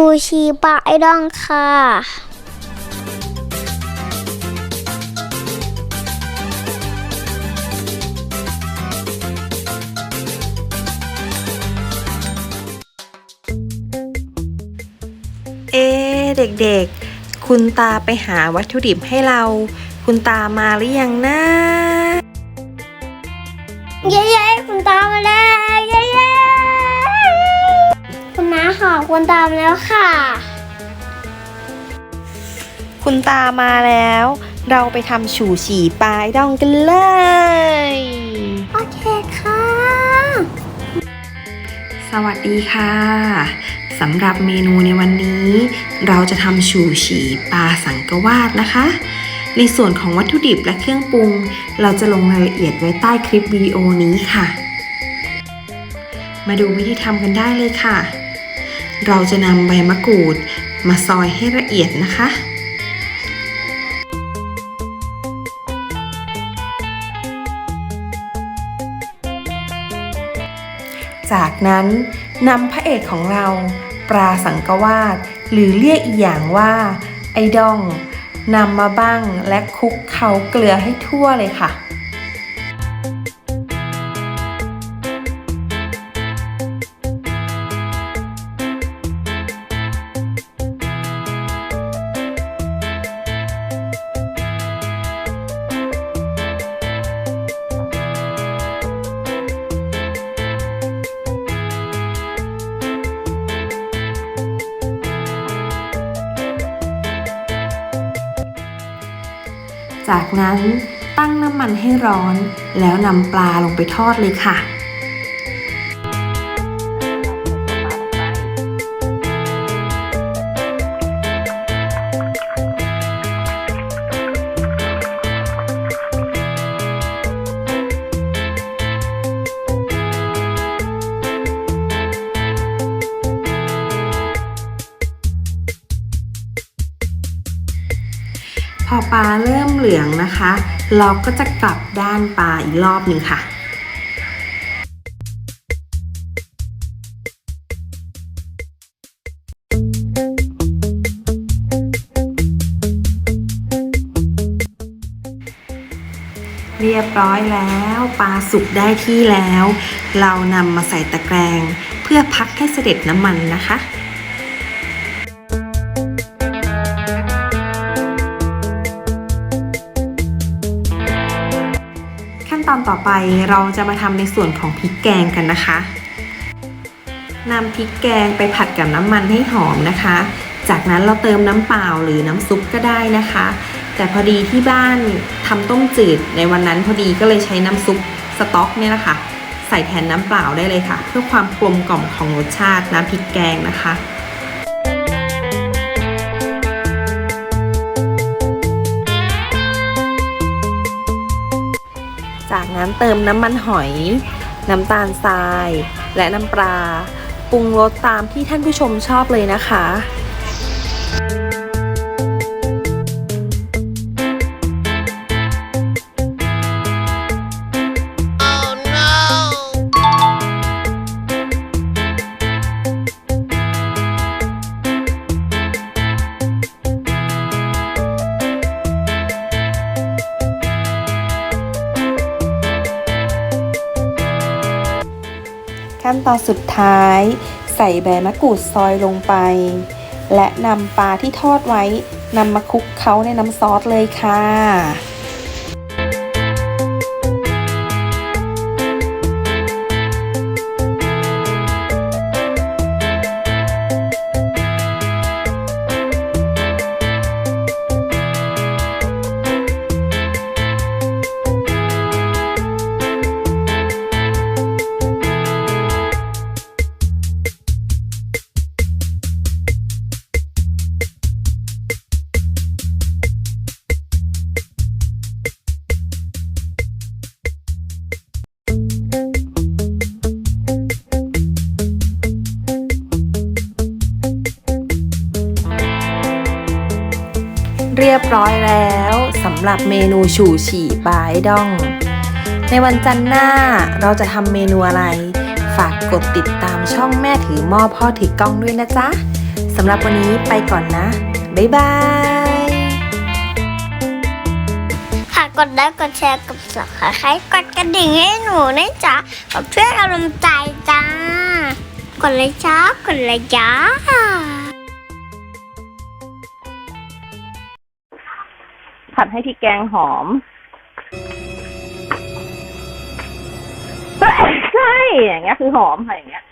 ชูชีปลาไอดองค่ะ เอ๊ะเด็กๆ คุณตาไปหาวัตถุดิบให้เรา คุณตามาหรือยังนะ เย้ๆคุณตามมาแล้ว เย้ๆคุณน้า หอมคุณตามแล้วค่ะ คุณตามาแล้ว เราไปทำฉู่ฉี่ปลายดองกันเลย โอเคค่ะ สวัสดีค่ะสำหรับเมนูในวันนี้ เราจะทำฉู่ฉี่ปลาสังกวาดนะคะในส่วนของวัตถุดิบและเครื่องปรุง เราจะลงรายละเอียดไว้ใต้คลิปวิดีโอนี้ค่ะ มาดูวิธีทำกันได้เลยค่ะ เราจะนำใบมะกรูดมาซอยให้ละเอียดนะคะ จากนั้นนำพระเอกของเรา ปลาสังกวาดหรือเรียกอีกอย่างว่า ไอดองนำมาบ้างและคลุกเคล้าเกลือให้ทั่วเลยค่ะ จากนั้นตั้งน้ำมันให้ร้อน แล้วนำปลาลงไปทอดเลยค่ะ พอปลาเริ่มเหลืองนะคะ เราก็จะกลับด้านปลาอีกรอบหนึ่งค่ะเรียบร้อยแล้วปลาสุกได้ที่แล้ว เรานำมาใส่ตะแกรง เพื่อพักให้เสด็จน้ำมันนะคะ ต่อไปเราจะมาทำในส่วนของพริกแกงกันนะคะนำพริกแกงไปผัดกับน้ำมันให้หอมนะคะ จากนั้นเราเติมน้ำเปล่าหรือน้ำซุปก็ได้นะคะ แต่พอดีที่บ้านทำต้มจืดในวันนั้นพอดีก็เลยใช้น้ำซุปสต๊อกเนี่ยนะคะใส่แทนน้ำเปล่าได้เลยค่ะ เพื่อความกลมกล่อมของรสชาติน้ำพริกแกงนะคะ นั้นเติมน้ำมันหอย น้ำตาลทราย และน้ำปลาปรุงรสตามที่ท่านผู้ชมชอบเลยนะคะ ขั้นตอนสุดท้าย ใส่ใบมะกรูดซอยลงไป และนำปลาที่ทอดไว้นำมาคลุกเคล้าในน้ำซอสเลยค่ะ เรียบร้อยแล้วสำหรับเมนูฉู่ฉี่ปลายดอง ในวันจันทร์หน้าเราจะทำเมนูอะไร ฝากกดติดตามช่องแม่ถือหม้อพ่อถือกล้องด้วยนะจ๊ะสำหรับวันนี้ไปก่อนนะ บ๊ายบายฝากกดไลค์กดแชร์กด subscribe กดกระดิ่งให้หนูนะจ๊ะกับเพื่อนกำลังใจจ้ากดเลยจ้ากดเลยจ้า ผัดให้พริกแกงหอม ใช่ อย่างเงี้ยคือหอมค่ะอย่างเงี้ย